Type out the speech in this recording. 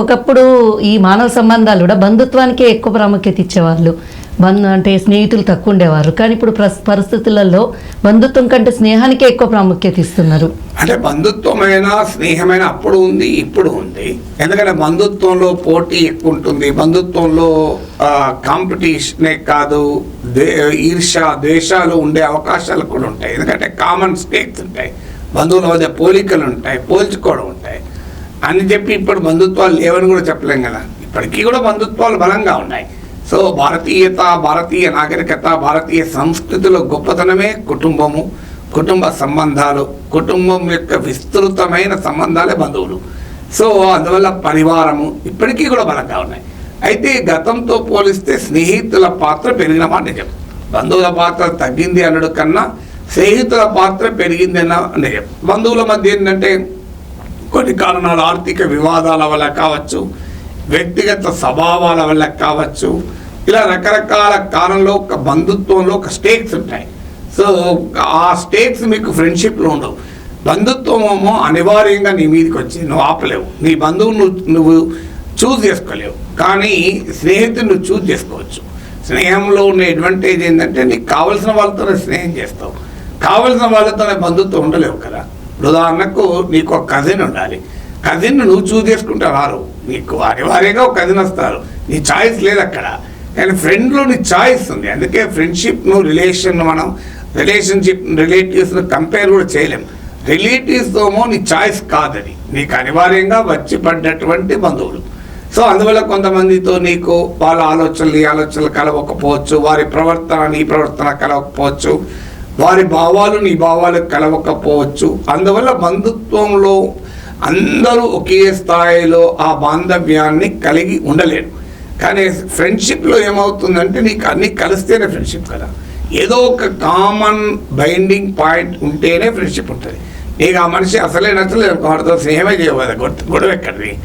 ఒకప్పుడు ఈ మానవ సంబంధాలు కూడా బంధుత్వానికే ఎక్కువ ప్రాముఖ్యత ఇచ్చేవాళ్ళు. బంధు అంటే స్నేహితులు తక్కువ ఉండేవారు. కానీ ఇప్పుడు పరిస్థితులలో బంధుత్వం కంటే స్నేహానికే ఎక్కువ ప్రాముఖ్యత ఇస్తున్నారు. అంటే బంధుత్వమైన స్నేహమైన అప్పుడు ఉంది ఇప్పుడు ఉంది. ఎందుకంటే బంధుత్వంలో పోటీ ఎక్కువ ఉంటుంది. బంధుత్వంలో కాంపిటీషనే కాదు దే ఈర్ష ద్వేషాలు ఉండే అవకాశాలు కూడా ఉంటాయి. ఎందుకంటే కామన్ స్టేక్స్ ఉంటాయి. బంధువుల మధ్య పోలికలు ఉంటాయి పోల్చుకోవడం ఉంటాయి. అని చెప్పి ఇప్పుడు బంధుత్వాలు లేవని కూడా చెప్పలేం కదా. ఇప్పటికీ కూడా బంధుత్వాలు బలంగా ఉన్నాయి. సో భారతీయత భారతీయ నాగరికత భారతీయ సంస్కృతిలో గొప్పతనమే కుటుంబము కుటుంబ సంబంధాలు కుటుంబం యొక్క విస్తృతమైన సంబంధాలే బంధువులు. సో అందువల్ల పరివారము ఇప్పటికీ కూడా బలంగా ఉన్నాయి. అయితే గతంతో పోలిస్తే స్నేహితుల పాత్ర పెరిగిన మాట నిజం. బంధువుల పాత్ర తగ్గింది అనడు కన్నా స్నేహితుల పాత్ర పెరిగింది అన్న నిజం. బంధువుల మధ్య ఏంటంటే కొన్ని కారణాలు ఆర్థిక వివాదాల వల్ల కావచ్చు వ్యక్తిగత స్వభావాల వల్ల కావచ్చు. ఇలా రకరకాల కాలంలో ఒక బంధుత్వంలో ఒక స్టేక్స్ ఉంటాయి. సో ఆ స్టేక్స్ మీకు ఫ్రెండ్షిప్లో ఉండవు. బంధుత్వం ఏమో అనివార్యంగా నీ మీదకి వచ్చి నువ్వు ఆపలేవు. నీ బంధువును నువ్వు నువ్వు చూస్ చేసుకోలేవు. కానీ స్నేహితుడు నువ్వు చూస్ చేసుకోవచ్చు. స్నేహంలో ఉన్న అడ్వాంటేజ్ ఏంటంటే నీకు కావలసిన వాళ్ళతోనే స్నేహం చేస్తావు. కావలసిన వాళ్ళతోనే బంధుత్వం ఉండలేవు కదా. ఉదాహరణకు నీకు ఒక కజిన్ ఉండాలి. కజిన్ నువ్వు చూస్ చేసుకుంటే రారు. నీకు అనివార్యంగా ఒక కజిన్ వస్తారు. నీ చాయిస్ లేదు అక్కడ. కానీ ఫ్రెండ్లో నీ చాయిస్ ఉంది. అందుకే ఫ్రెండ్షిప్ను రిలేషన్ మనం రిలేషన్షిప్ రిలేటివ్స్ను కంపేర్ కూడా చేయలేం. రిలేటివ్స్తోమో నీ చాయిస్ కాదని. నీకు అనివార్యంగా వచ్చి పడ్డటువంటి బంధువులు. సో అందువల్ల కొంతమందితో నీకు వాళ్ళ ఆలోచనలు ఈ ఆలోచనలు కలవకపోవచ్చు. వారి ప్రవర్తన నీ ప్రవర్తన కలవకపోవచ్చు. వారి భావాలు నీ భావాలు కలవకపోవచ్చు. అందువల్ల బంధుత్వంలో అందరూ ఒకే స్థాయిలో ఆ బాంధవ్యాన్ని కలిగి ఉండలేరు. కానీ ఫ్రెండ్షిప్లో ఏమవుతుందంటే నీకు అన్ని కలిస్తేనే ఫ్రెండ్షిప్ కదా. ఏదో ఒక కామన్ బైండింగ్ పాయింట్ ఉంటేనే ఫ్రెండ్షిప్ ఉంటుంది. నీకు ఆ మనిషి అసలే నచ్చలేదు వాడితో స్నేహమే చేయవు గొడవ ఎక్కడిది?